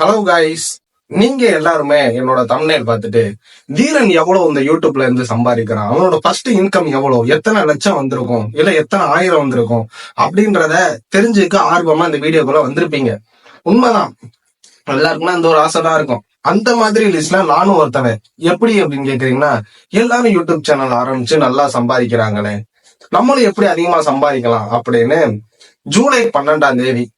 Hello guys நீங்க எல்லாருமே என்னோட தமிழ்நேர் பார்த்துட்டு தீரன் எவ்வளவு இந்த யூடியூப்ல இருந்து சம்பாதிக்கிறான்? அவனோட ஃபர்ஸ்ட் இன்கம் எவ்வளவு? எத்தனை லட்சம் வந்திருக்கும்? இல்ல எத்தனை ஆயிரம் வந்திருக்கும்? அப்படின்றத தெரிஞ்சுக்க ஆர்வமா இந்த வீடியோக்குள்ள வந்திருப்பீங்க. உண்மைதான். எல்லாருக்குமே அந்த ஒரு ஆசை தான் இருக்கும். அந்த மாதிரி லிஸ்ட்ல நானும் ஒருத்தவன். எப்படி அப்படின்னு கேக்குறீங்கன்னா எல்லாரும் யூடியூப் சேனல் ஆரம்பிச்சு நல்லா சம்பாதிக்கிறாங்களே. நம்மளும் எப்படி அதிகமா சம்பாதிக்கலாம் அப்படின்னு ஜூலை பன்னெண்டாம் தேதி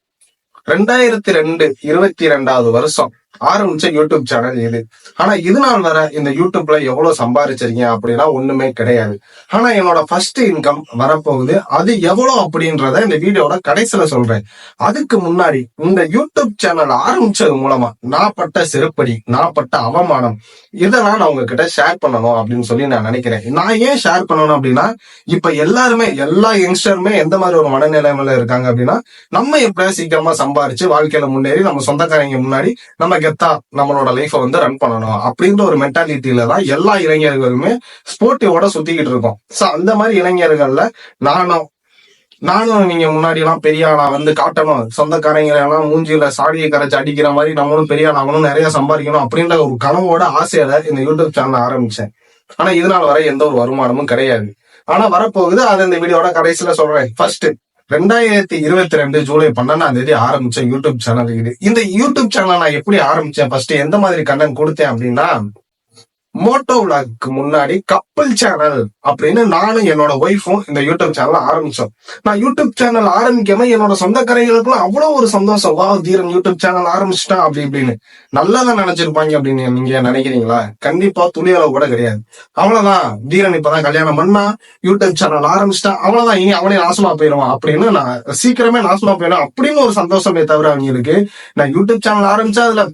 ரெண்டாயிரத்தி ரெண்டு இருபத்தி ரெண்டாவது வருஷம். ஆரம்பிச்ச யூடியூப் சேனல் இது ஆனா இது நாள் வர இந்த யூடியூப்ல எவ்வளவு சம்பாதிச்சிருக்கீங்க அப்படின்னா ஒண்ணுமே கிடையாது. ஆனா என்னோட ஃபர்ஸ்ட் இன்கம் வரப்போகுது. அது எவ்வளவு அப்படின்றத இந்த வீடியோட கடைசியில சொல்றேன். அதுக்கு முன்னாடி இந்த யூடியூப் சேனல் ஆரம்பிச்சது மூலமா நான் பட்ட செருப்படி நான் பட்ட அவமானம் இதெல்லாம் நான் உங்ககிட்ட ஷேர் பண்ணணும் அப்படின்னு சொல்லி நான் நினைக்கிறேன். நான் ஏன் ஷேர் பண்ணணும் அப்படின்னா இப்ப எல்லாருமே எல்லா யங்ஸ்டருமே எந்த மாதிரி ஒரு மனநிலைமையில இருக்காங்க அப்படின்னா நம்ம எப்படியா சீக்கிரமா சம்பாரிச்சு வாழ்க்கையில முன்னேறி நம்ம சொந்தக்காரங்க முன்னாடி நம்ம கெத்தா நம்மளோட லைஃபை வந்து ரன் பண்ணணும் அப்படின்ற ஒரு மென்டாலிட்டியில தான் எல்லா இளைஞர்களுமே ஸ்போர்ட்டிவோட சுத்திக்கிட்டு இருக்கோம். சோ அந்த மாதிரி இளைஞர்கள்ல நானும் நானும் நீங்க முன்னாடி எல்லாம் பெரிய ஆளா வந்து காட்டணும். சொந்தக்காரங்களை எல்லாம் மூஞ்சியில சாடியை கரைச்சு அடிக்கிற மாதிரி நம்மளும் பெரிய ஆள் ஆகணும் நிறைய சம்பாதிக்கணும் அப்படின்ற ஒரு கனவோட ஆசையில இந்த யூடியூப் சேனல் ஆரம்பிச்சேன். ஆனா இதனால் வரை எந்த ஒரு வருமானமும் கிடையாது. ஆனா வரப்போகுது அது இந்த வீடியோட கடைசியில சொல்றேன். ஃபர்ஸ்ட் ரெண்டாயிரத்தி இருபத்தி ரெண்டு ஜூலை பன்னெண்டாம் தேதி ஆரம்பிச்ச யூடியூப் சேனல் இது. இந்த யூடியூப் சேனல் நான் எப்படி ஆரம்பிச்சேன்? ஃபர்ஸ்ட் எந்த மாதிரி கண்டென்ட் கொடுத்தேன் அப்படின்னா மோட்டோ விளாக்கு முன்னாடி கப்பல் சேனல் அப்படின்னு நானும் என்னோட ஒய்ஃபும் இந்த யூடியூப் சேனல் ஆரம்பிச்சோம். நான் யூடியூப் சேனல் ஆரம்பிக்காம என்னோட சொந்தக்காரங்களுக்குலாம் அவ்வளவு ஒரு சந்தோஷம். வா தீரன் யூடியூப் சேனல் ஆரம்பிச்சிட்டான் அப்படி இப்படின்னு. நல்லதா நினைச்சிருப்பாங்க அப்படின்னு நீங்க நினைக்கிறீங்களா? கண்டிப்பா துளி அளவு கூட கிடையாது. அவ்வளவுதான். தீரன் இப்பதான் கல்யாணம் பண்ணா யூடியூப் சேனல் ஆரம்பிச்சிட்டான் அவ்வளவுதான். இனி அவனே நாசமா போயிடுவான் அப்படின்னு நான் சீக்கிரமே நாசமா போயிடும் அப்படின்னு ஒரு சந்தோஷமே தவிர அவங்களுக்கு. நான் யூடியூப் சேனல் ஆரம்பிச்சா அதுல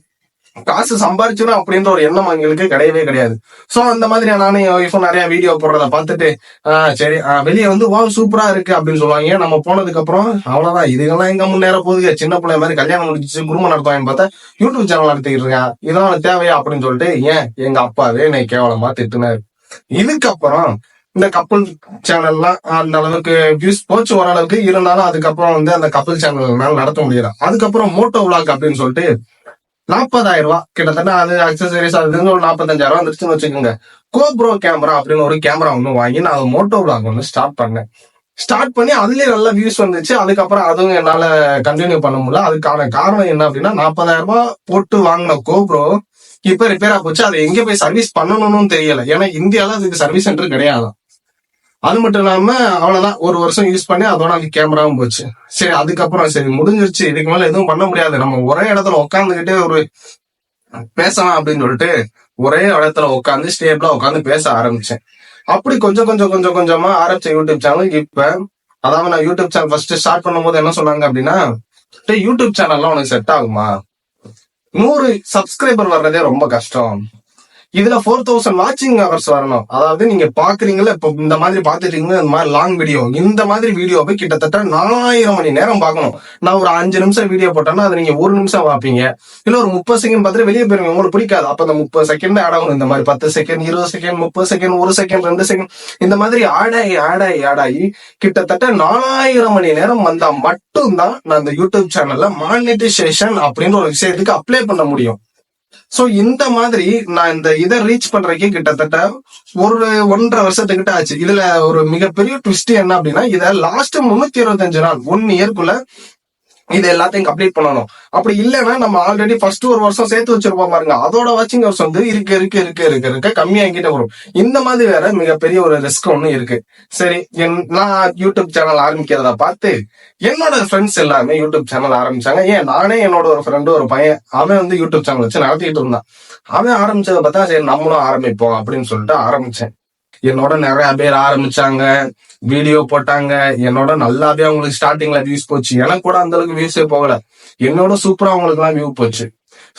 காசு சம்பாரிச்சிடும் அப்படின்ற ஒரு எண்ணம் அவங்களுக்கு கிடையவே கிடையாது. சோ அந்த மாதிரி நானும் என் ஒய்ஃபும் நிறைய வீடியோ போடுறத பார்த்துட்டு ஆஹ் சரி வெளியே வந்து வா சூப்பரா இருக்கு அப்படின்னு சொல்லுவாங்க. ஏன் நம்ம போனதுக்கு அப்புறம் அவ்வளவுதான் இதுக்கெல்லாம் எங்க முன்னேற போகுது? சின்ன பிள்ளை மாதிரி கல்யாணம் முடிச்சு குடும்பம் நடத்துவாங்கன்னு பார்த்தா யூடியூப் சேனல் நடத்திக்கிட்டு இருக்கேன் இதெல்லாம் தேவையா? அப்படின்னு சொல்லிட்டு ஏன்? எங்க அப்பாவே என்னை கேவலமா திட்டுனாரு. இதுக்கப்புறம் இந்த கப்பல் சேனல்லாம் அந்த அளவுக்கு வியூஸ் போச்சு ஓரளவுக்கு. இருந்தாலும் அதுக்கப்புறம் வந்து அந்த கப்பல் சேனல் நடத்த முடியல. அதுக்கப்புறம் மோட்டோ விளாக் அப்படின்னு சொல்லிட்டு நாற்பதாயிரம் ரூபாய் கிட்டத்தட்ட அது அக்சசரிஸ் அது ஒரு நாற்பத்தஞ்சாயிரம் வந்துருச்சுன்னு வச்சுக்கோங்க கோப்ரோ கேமரா அப்படின்னு ஒரு கேமரா ஒன்று வாங்கி நான் அது மோட்டோ விளாக் ஒன்று ஸ்டார்ட் பண்ணேன் ஸ்டார்ட் பண்ணி அதுலயே நல்ல வியூஸ் வந்துச்சு அதுக்கப்புறம் அதுவும் என்னால கண்டினியூ பண்ண முடியல அதுக்கான காரணம் என்ன அப்படின்னா நாற்பதாயிரம் ரூபாய் போட்டு வாங்கின கோப்ரோ இப்ப ரிப்பேரா போச்சு அதை எங்க போய் சர்வீஸ் பண்ணணும்னு தெரியல ஏன்னா இந்தியால அதுக்கு சர்வீஸ் சென்டர் கிடையாது அது மட்டும் இல்லாம அவ்வளவுதான். ஒரு வருஷம் யூஸ் பண்ணி அதோட அது கேமராவும் போச்சு. சரி அதுக்கப்புறம் சரி முடிஞ்சிருச்சு. இதுக்கு மேல எதுவும் பண்ண முடியாது. நம்ம ஒரே இடத்துல உட்காந்துக்கிட்டே ஒரு பேசலாம் அப்படின்னு சொல்லிட்டு ஒரே இடத்துல உட்காந்து ஸ்டேபிளா உட்காந்து பேச ஆரம்பிச்சேன். அப்படி கொஞ்சம் கொஞ்சம் கொஞ்சம் கொஞ்சமா ஆரம்பிச்ச யூடியூப் சேனல் இப்ப அதாவது நான் யூடியூப் சேனல் ஃபர்ஸ்ட் ஸ்டார்ட் பண்ணும்போது என்ன சொன்னாங்க அப்படின்னா யூடியூப் சேனல்லாம் உனக்கு செட் ஆகுமா? நூறு சப்ஸ்கிரைபர் வர்றதே ரொம்ப கஷ்டம். இதுல ஃபோர் தௌசண்ட் வாட்சிங் ஹவர்ஸ் வரணும். அதாவது நீங்க பாக்குறீங்களா இப்ப இந்த மாதிரி பாத்துட்டீங்கன்னா இந்த மாதிரி லாங் வீடியோ இந்த மாதிரி வீடியோவை கிட்டத்தட்ட நாலாயிரம் மணி நேரம் பார்க்கணும். நான் ஒரு அஞ்சு நிமிஷம் வீடியோ போட்டேன்னா அதை நீங்க ஒரு நிமிஷம் பார்ப்பீங்க. இல்ல ஒரு முப்பது செகண்ட் பார்த்துட்டு வெளியே போயிருங்க உங்களுக்கு பிடிக்காது. அப்ப அந்த முப்பது செகண்ட் ஆட் ஆகணும். இந்த மாதிரி பத்து செகண்ட் இருபது செகண்ட் முப்பது செகண்ட் ஒரு செகண்ட் ரெண்டு செகண்ட் இந்த மாதிரி ஆடாயி ஆடாயி ஆடாயி கிட்டத்தட்ட நாலாயிரம் மணி நேரம் வந்தா மட்டும்தான் நான் இந்த யூடியூப் சேனல்ல மானிட்டைசேஷன் அப்படின்ற ஒரு விஷயத்துக்கு அப்ளை பண்ண முடியும். சோ இந்த மாதிரி நான் இந்த இதை ரீச் பண்றதுக்கு கிட்டத்தட்ட ஒரு ஒன்றரை வருஷத்துக்கிட்ட ஆச்சு. இதுல ஒரு மிகப்பெரிய ட்விஸ்ட் என்ன அப்படின்னா இத லாஸ்ட் முன்னூத்தி இருபத்தஞ்சு நாள் ஒன் இயர்க்குள்ள இது எல்லாத்தையும் கம்ப்ளீட் பண்ணணும். அப்படி இல்லைன்னா நம்ம ஆல்ரெடி ஃபர்ஸ்ட் ஒரு வருஷம் சேர்த்து வச்சிருப்போம் பாருங்க. அதோட வாட்சிங் ஹவர்ஸ் வந்து இருக்க இருக்க இருக்க இருக்க இருக்க. கம்மியாகிட்டே வரும். இந்த மாதிரி வேற மிகப்பெரிய ஒரு ரிஸ்க் ஒண்ணு இருக்கு. சரி என் நான் யூடியூப் சேனல் ஆரம்பிக்கிறத பார்த்து என்னோட ஃப்ரெண்ட்ஸ் எல்லாருமே யூடியூப் சேனல் ஆரம்பிச்சாங்க. ஏன் நானே என்னோட ஒரு ஃப்ரெண்டு ஒரு பையன் அவன் வந்து யூடியூப் சேனல் வச்சு நடத்திட்டு இருந்தான். அவன் ஆரம்பிச்சதை பார்த்தா சரி நம்மளும் ஆரம்பிப்போம் அப்படின்னு சொல்லிட்டு ஆரம்பிச்சேன். என்னோட நிறைய பேர் ஆரம்பிச்சாங்க வீடியோ போட்டாங்க. என்னோட நல்லாவே அவங்களுக்கு ஸ்டார்டிங்ல வியூஸ் போச்சு. எனக்கு கூட அந்த அளவுக்கு வியூஸே போகல. என்னோட சூப்பரா அவங்களுக்கு எல்லாம் வியூ போச்சு.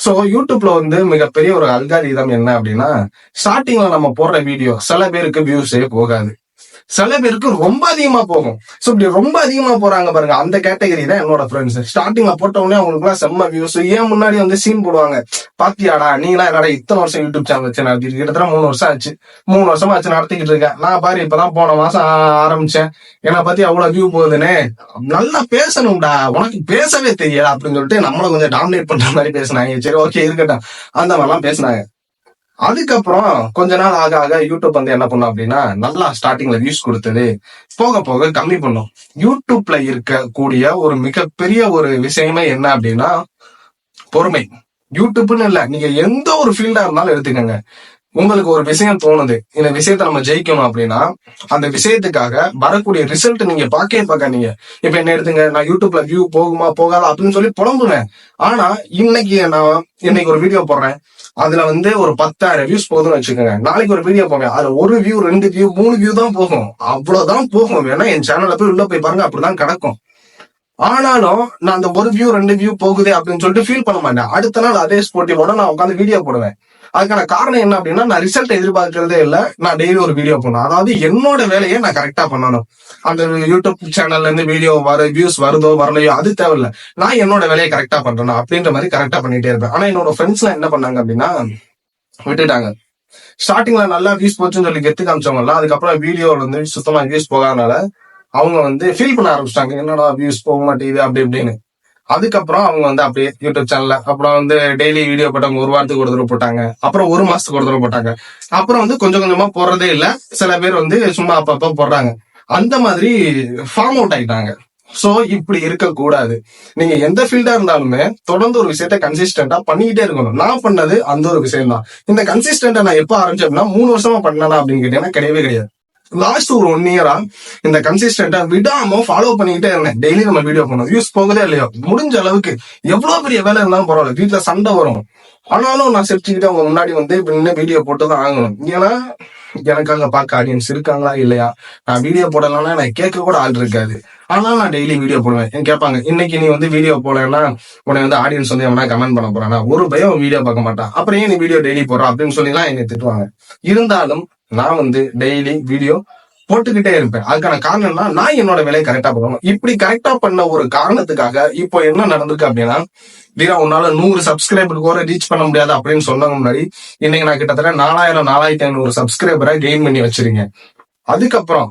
சோ யூடியூப்ல வந்து மிகப்பெரிய ஒரு அல்காரிதம் என்ன அப்படின்னா ஸ்டார்டிங்ல நம்ம போடுற வீடியோ சில பேருக்கு வியூஸே போகாது. சில பேருக்கு ரொம்ப அதிகமா போகும். சோ இப்படி ரொம்ப அதிகமா போறாங்க பாருங்க அந்த கேட்டகரி தான் என்னோட ஃப்ரெண்ட்ஸ் ஸ்டார்டிங்ல போட்ட உடனே அவங்களுக்கு எல்லாம் செம்ம வியூஸ் ஏன் முன்னாடி வந்து சீன் போடுவாங்க? பாத்தியாடா நீங்களா என்னடா இத்தனை வருஷம் யூடியூப் சேனல் வச்சு நடத்தி கிட்டத்தட்ட மூணு வருஷம் ஆச்சு. மூணு வருஷமா ஆச்சு நடத்திக்கிட்டு இருக்கேன். நான் பாரு இப்பதான் போன மாசம் ஆரம்பிச்சேன். என்னை பத்தி அவ்வளவு வியூ போகுதுன்னு. நல்லா பேசணும்டா. உனக்கு பேசவே தெரியல அப்படின்னு சொல்லிட்டு நம்மள கொஞ்சம் டாமினேட் பண்ற மாதிரி பேசினாங்க. சரி ஓகே இருக்கட்டும். அந்த மாதிரிலாம் பேசினாங்க. அதுக்கப்புறம் கொஞ்ச நாள் ஆக ஆக யூடியூப் வந்து என்ன பண்ணும் அப்படின்னா நல்லா ஸ்டார்டிங்ல வியூஸ் கொடுத்தது. போக போக கம்மி பண்ணும். யூடியூப்ல இருக்கக்கூடிய ஒரு மிகப்பெரிய ஒரு விஷயமே என்ன அப்படின்னா பொறுமை. யூடியூப்னு இல்ல நீங்க எந்த ஒரு ஃபீல்டா இருந்தாலும் எடுத்துக்கோங்க. உங்களுக்கு ஒரு விஷயம் தோணுது. இந்த விஷயத்த நம்ம ஜெயிக்கணும் அப்படின்னா அந்த விஷயத்துக்காக வரக்கூடிய ரிசல்ட் நீங்க பார்க்கவே பார்க்காதீங்க இப்ப என்ன எடுத்துங்க நான் யூடியூப்ல வியூ போகுமா போகாதா அப்படின்னு சொல்லி புலம்புவேன். ஆனா இன்னைக்கு நான் இன்னைக்கு ஒரு வீடியோ போடுறேன். அதுல வந்து ஒரு பத்தாயிரம் வியூஸ் போதும்னு வச்சுக்கோங்க. நாளைக்கு ஒரு வீடியோ போவேன் அதுல ஒரு வியூ ரெண்டு வியூ மூணு வியூ தான் போகும். அவ்வளவுதான் போகும். ஏன்னா என் சேனல்ல போய் உள்ள போய் பாருங்க அப்படிதான் கிடக்கும். ஆனாலும் நான் அந்த ஒரு வியூ ரெண்டு வியூ போகுதே அப்படின்னு சொல்லிட்டு ஃபீல் பண்ண மாட்டேன். அடுத்த நாள் அதே ஸ்போர்ட்டிவோட நான் உட்காந்து வீடியோ போடுவேன். அதுக்கான காரணம் என்ன அப்படின்னா நான் ரிசல்ட் எதிர்பார்க்கறதே இல்ல. நான் டெய்லி ஒரு வீடியோ பண்ணணும் அதாவது என்னோட வேலையை நான் கரெக்டா பண்ணணும். அந்த யூடியூப் சேனல்ல இருந்து வீடியோ வர வியூஸ் வருதோ வரலையோ அது தேவையில்ல. நான் என்னோட வேலையை கரெக்டா பண்றேன் அப்படின்ற மாதிரி கரெக்டா பண்ணிட்டே இருப்பேன். ஆனா என்னோட ஃப்ரெண்ட்ஸ் என்ன பண்ணாங்க அப்படின்னா விட்டுட்டாங்க. ஸ்டார்டிங்ல நல்லா வியூஸ் போச்சுன்னு சொல்லி கெத்து காமிச்சவங்க எல்லாம் அதுக்கப்புறம் வீடியோல வந்து சுத்தமா வியூஸ் போகாதனால அவங்க வந்து ஃபீல் பண்ண ஆரம்பிச்சிட்டாங்க. என்னடா வியூஸ் போக மாட்டேங்குது அப்படி இப்படின்னு. அதுக்கப்புறம் அவங்க வந்து அப்படியே யூடியூப் சேனல்ல அப்புறம் வந்து டெய்லி வீடியோ போட்டவங்க ஒரு வாரத்துக்கு ஒரு தடவை போட்டாங்க. அப்புறம் ஒரு மாசத்துக்கு ஒரு தடவை போட்டாங்க. அப்புறம் வந்து கொஞ்சம் கொஞ்சமா போடுறதே இல்ல. சில பேர் வந்து சும்மா அப்பப்ப போடுறாங்க. அந்த மாதிரி ஃபார்ம் அவுட் ஆயிட்டாங்க. சோ இப்படி இருக்கக்கூடாது. நீங்க எந்த ஃபீல்டா இருந்தாலுமே தொடர்ந்து ஒரு விஷயத்த கன்சிஸ்டன்டா பண்ணிக்கிட்டே இருக்கணும். நான் பண்ணது அந்த ஒரு விஷயம் தான் இந்த கன்சிஸ்டன்டா நான் எப்ப ஆரம்பிச்சேன் அப்படின்னா மூணு வருஷமா பண்ணனா அப்படின்னு கேட்டீங்கன்னா கிடையவே கிடையாது. லாஸ்ட் ஒரு ஒன் இயரா இந்த கன்சிஸ்டன்டா விடாம ஃபாலோ பண்ணிக்கிட்டே இருந்தேன். டெய்லி நம்ம வீடியோ பண்ணோம் வியூஸ் போகுதே இல்லையோ? முடிஞ்ச அளவுக்கு எவ்வளவு பெரிய வேலை இருந்தாலும் பரவாயில்ல. வீட்டுல சண்டை வரும். ஆனாலும் நான் செப்டிக்கிட்டு அவங்க முன்னாடி வந்து இப்ப நின்று வீடியோ போட்டு தான் ஆகணும். ஏன்னா எனக்காக பார்க்க ஆடியன்ஸ் இருக்காங்களா இல்லையா? நான் வீடியோ போடலன்னா எனக்கு கேட்க கூட ஆள் இருக்காது. ஆனாலும் நான் டெய்லி வீடியோ போடுவேன். கேட்பாங்க இன்னைக்கு நீ வந்து வீடியோ போடலன்னா உன்னை வந்து ஆடியன்ஸ் வந்து எவனா கமெண்ட் பண்ண போறானா ஒரு பயம் வீடியோ பார்க்க மாட்டான். அப்புறம் ஏன் நீ வீடியோ டெய்லி போடுற? அப்படின்னு சொல்லி எல்லாம் என்னை திட்டுவாங்க. இருந்தாலும் நான் வந்து டெய்லி வீடியோ போட்டுக்கிட்டே இருப்பேன். அதுக்கான காரணம்னா நான் என்னோட வேலையை கரெக்டா பண்ணணும். இப்படி கரெக்டா பண்ண ஒரு காரணத்துக்காக இப்போ என்ன நடந்திருக்கு அப்படின்னா வீரா உன்னால நூறு சப்ஸ்கிரைபர் கூட ரீச் பண்ண முடியாது அப்படின்னு சொன்னாங்க முன்னாடி இன்னைக்கு நான் கிட்டத்தட்ட நாலாயிரம் நாலாயிரத்தி ஐநூறு சப்ஸ்கிரைபரை கெயின் பண்ணி வச்சிருக்கேன். அதுக்கப்புறம்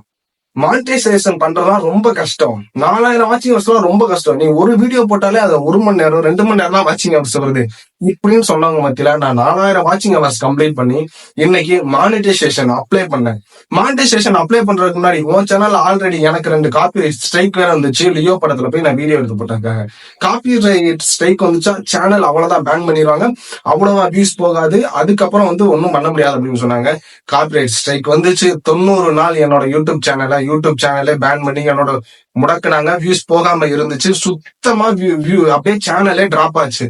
மானிட்டைசேஷன் பண்றதுலாம் ரொம்ப கஷ்டம். நாலாயிரம் வாட்சிங் ஹவர்ஸ்லாம் ரொம்ப கஷ்டம். நீ ஒரு வீடியோ போட்டாலே அதை ஒரு மணி நேரம் ரெண்டு மணி நேரம் தான் வாட்சிங் வருது இப்படின்னு சொன்னவங்க மத்தியில நான் நாலாயிரம் வாட்சிங் ஹவர்ஸ் கம்ப்ளீட் பண்ணி இன்னைக்கு மானிட்டைசேஷன் அப்ளை பண்ணேன். மானிட்டைசேஷன் அப்ளை பண்றதுக்கு முன்னாடி உன் சேனல் ஆல்ரெடி எனக்கு ரெண்டு காப்பி ஸ்ட்ரைக் வேற வந்துச்சு. லியோ படத்துல போய் நான் வீடியோ எடுத்து போட்டிருக்காங்க காப்பி ரைட் ஸ்ட்ரைக் வந்துச்சா? சேனல் அவ்வளவுதான் பேன் பண்ணிடுவாங்க அவ்வளவா வியூஸ் போகாது. அதுக்கப்புறம் வந்து ஒன்றும் பண்ண முடியாது அப்படின்னு சொன்னாங்க. காப்பிரைட் ஸ்ட்ரைக் வந்துச்சு. தொண்ணூறு நாள் என்னோட யூடியூப் சேனலை யூடியூப் சேனலே பேன் பண்ணி என்னோட முடக்குனாங்க. வியூஸ் போகாம இருந்துச்சு. சுத்தமா வியூ வியூ அப்படியே சேனலே டிராப் ஆச்சு.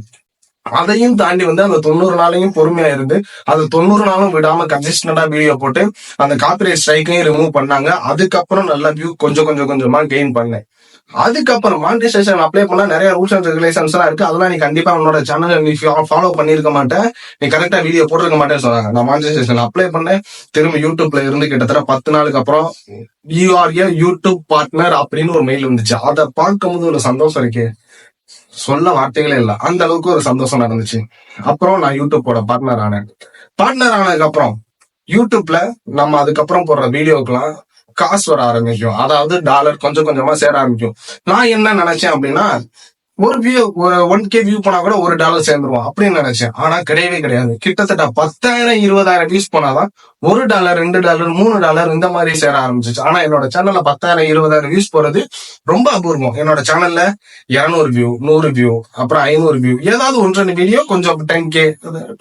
அதையும் தாண்டி வந்து அந்த தொண்ணூறு நாளையும் பொறுமையா இருந்து அந்த தொண்ணூறு நாளும் விடாம கன்சிஸ்டண்டா வீடியோ போட்டு அந்த காப்பிரைட் ஸ்ட்ரைக்கையும் ரிமூவ் பண்ணாங்க. அதுக்கப்புறம் நல்லா வியூ கொஞ்சம் கொஞ்சம் கொஞ்சமா கெயின் பண்ணேன். அதுக்கப்புறம் மானிட்டைசேஷன் அப்ளை பண்ணா நிறைய ரூல்ஸ் அண்ட் ரெகுலேஷன்ஸ் எல்லாம் இருக்கு. அதெல்லாம் நீ கண்டிப்பா உன்னோட சேனல் நீ ஃபாலோ பண்ணிருக்க மாட்டேன். நீ கரெக்டா வீடியோ போட்டிருக்க மாட்டேன்னு சொன்னாங்க. நான் மானிட்டைசேஷன் அப்ளை பண்ணேன். திரும்ப யூடியூப்ல இருந்து கிட்டத்தட்ட பத்து நாளுக்கு அப்புறம் யூஆர்ஏ ஏ யூடியூப் பார்ட்னர் அப்படின்னு ஒரு மெயில் வந்துச்சு. அதை பார்க்கும்போது ஒரு சந்தோஷம் இருக்கு. சொல்ல வார்த்தைகளே இல்ல. அந்த அளவுக்கு ஒரு சந்தோஷம் நடந்துச்சு. அப்புறம் நான் யூடியூப்போட பார்ட்னர் ஆனேன். பார்ட்னர் ஆனதுக்கு அப்புறம் யூடியூப்ல நம்ம அதுக்கப்புறம் போடுற வீடியோக்கெல்லாம் காசு வர ஆரம்பிக்கும். அதாவது டாலர் கொஞ்சம் கொஞ்சமா சேர ஆரம்பிக்கும். நான் என்ன நினைச்சேன் அப்படின்னா ஒரு வியூ ஒன் கே வியூ போனா கூட ஒரு டாலர் சேர்ந்துருவோம் அப்படின்னு நினைச்சேன். ஆனா கிடையவே கிடையாது. கிட்டத்தட்ட பத்தாயிரம் இருபதாயிரம் வியூஸ் போனாதான் ஒரு டாலர் ரெண்டு டாலர் மூணு டாலர் இந்த மாதிரி சேர ஆரம்பிச்சிச்சு. ஆனா என்னோட சேனல்ல பத்தாயிரம் இருபதாயிரம் வியூஸ் போறது ரொம்ப அபூர்வம். என்னோட சேனல்ல இருநூறு வியூ நூறு வியூ அப்புறம் ஐநூறு வியூ ஏதாவது ஒன்று ரெண்டு வீடியோ கொஞ்சம் ten K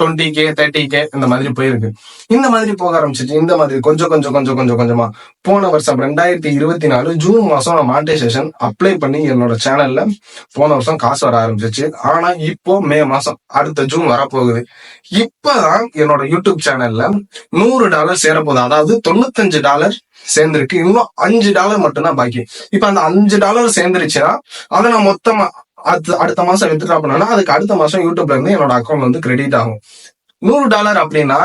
twenty K thirty K இந்த மாதிரி போயிருக்கு. இந்த மாதிரி போக ஆரம்பிச்சிச்சு. இந்த மாதிரி கொஞ்சம் கொஞ்சம் கொஞ்சம் கொஞ்சம் கொஞ்சமா. போன வருஷம் ரெண்டாயிரத்தி இருபத்தி நாலு ஜூன் மாசம் நான் மானிட்டைசேஷன் அப்ளை பண்ணி என்னோட சேனல்ல போன வருஷம் காசு வர ஆரம்பிச்சிச்சு. ஆனா இப்போ மே மாசம் அடுத்த ஜூன் வரப்போகுது. இப்பதான் என்னோட யூடியூப் சேனல்ல நூறு டாலர் சேரப்போகுது. அதாவது தொண்ணூத்தஞ்சு டாலர் சேர்ந்திருக்கு. இன்னும் அஞ்சு டாலர் மட்டும்தான் பாக்கி. இப்ப அந்த அஞ்சு டாலர் சேர்ந்துருச்சுன்னா அதை நான் மொத்தமா அடுத்த அடுத்த மாசம் வித்ட்ரா பண்ணனா அதுக்கு அடுத்த மாசம் யூடியூப்ல இருந்து என்னோட அக்கௌண்ட் வந்து கிரெடிட் ஆகும். நூறு டாலர் அப்படின்னா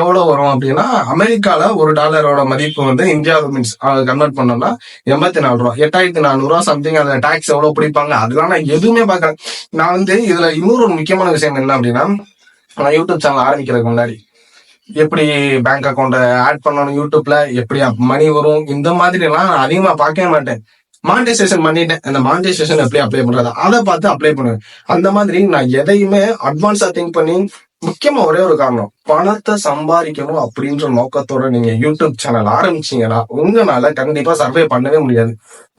எவ்வளவு வரும் அப்படின்னா அமெரிக்கால ஒரு டாலரோட மதிப்பு வந்து இந்தியா மீன்ஸ் கன்வெர்ட் பண்ணோம்னா எண்பத்தி நாலு ரூபா. எட்டாயிரத்தி நானூறு ரூபா சம்திங் அதுல டாக்ஸ் எவ்வளவு பிடிப்பாங்க? அதெல்லாம் நான் எதுவுமே பாக்கிறேன் நான் வந்து இதுல இன்னொரு முக்கியமான விஷயம் என்ன அப்படின்னா நான் யூடியூப் சேனல் ஆரம்பிக்கிறதுக்கு முன்னாடி எப்படி பேங்க் அக்கௌண்ட்டை ஆட் பண்ணணும் யூடியூப்ல? எப்படி மணி வரும்? இந்த மாதிரி எல்லாம் நான் அதிகமா பார்க்கவே மாட்டேன். மானிட்டைசேஷன் பண்ணிட்டேன். அந்த மானிட்டைசேஷன் எப்படி அப்ளை பண்றது? அதை பார்த்து அப்ளை பண்ணுவேன். அந்த மாதிரி நான் எதையுமே அட்வான்ஸா திங்க் பண்ணி முக்கியமா ஒரே ஒரு காரணம். பணத்தை சம்பாதிக்கணும் அப்படின்ற நோக்கத்தோட நீங்க யூடியூப் சேனல் ஆரம்பிச்சீங்கன்னா உங்களால கண்டிப்பா சர்வே பண்ணவே முடியாது.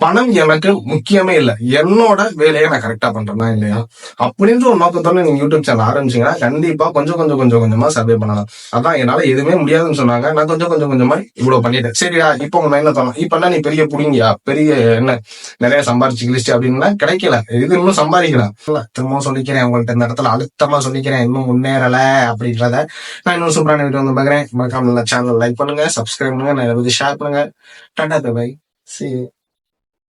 பணம் எனக்கு முக்கியமே இல்லை. என்னோட வேலையை நான் கரெக்டா பண்றேனா இல்லையா? அப்படின்ற ஒரு நோக்கத்தோட நீங்க யூடியூப் சேனல் ஆரம்பிச்சீங்கன்னா கண்டிப்பா கொஞ்சம் கொஞ்சம் கொஞ்சம் கொஞ்சமா சர்வே பண்ணலாம். அதான் என்னால எதுவுமே முடியாதுன்னு சொன்னாங்க. நான் கொஞ்சம் கொஞ்சம் கொஞ்சமா இவ்வளவு பண்ணிட்டேன். சரியா இப்போ உங்க என்ன தோணும் இப்ப என்ன நீ பெரிய புடிங்கியா? பெரிய என்ன நிறைய சம்பாரிச்சு கிழிச்சு அப்படின்னா கிடைக்கல. இது இன்னும் சம்பாதிக்கலாம் திரும்பவும் சொல்லிக்கிறேன். உங்கள்ட்ட இந்த இடத்துல அழுத்தமா சொல்லிக்கிறேன். இன்னும் முன்னேறல அப்படின்றத நான் இன்னொரு சூப்பரான வீடியோ வந்து பாக்குறேன் மறக்காம சேனல் லைக் பண்ணுங்க சப்ஸ்கிரைப் பண்ணுங்க நிறைய ஷேர் பண்ணுங்க. Tata bye C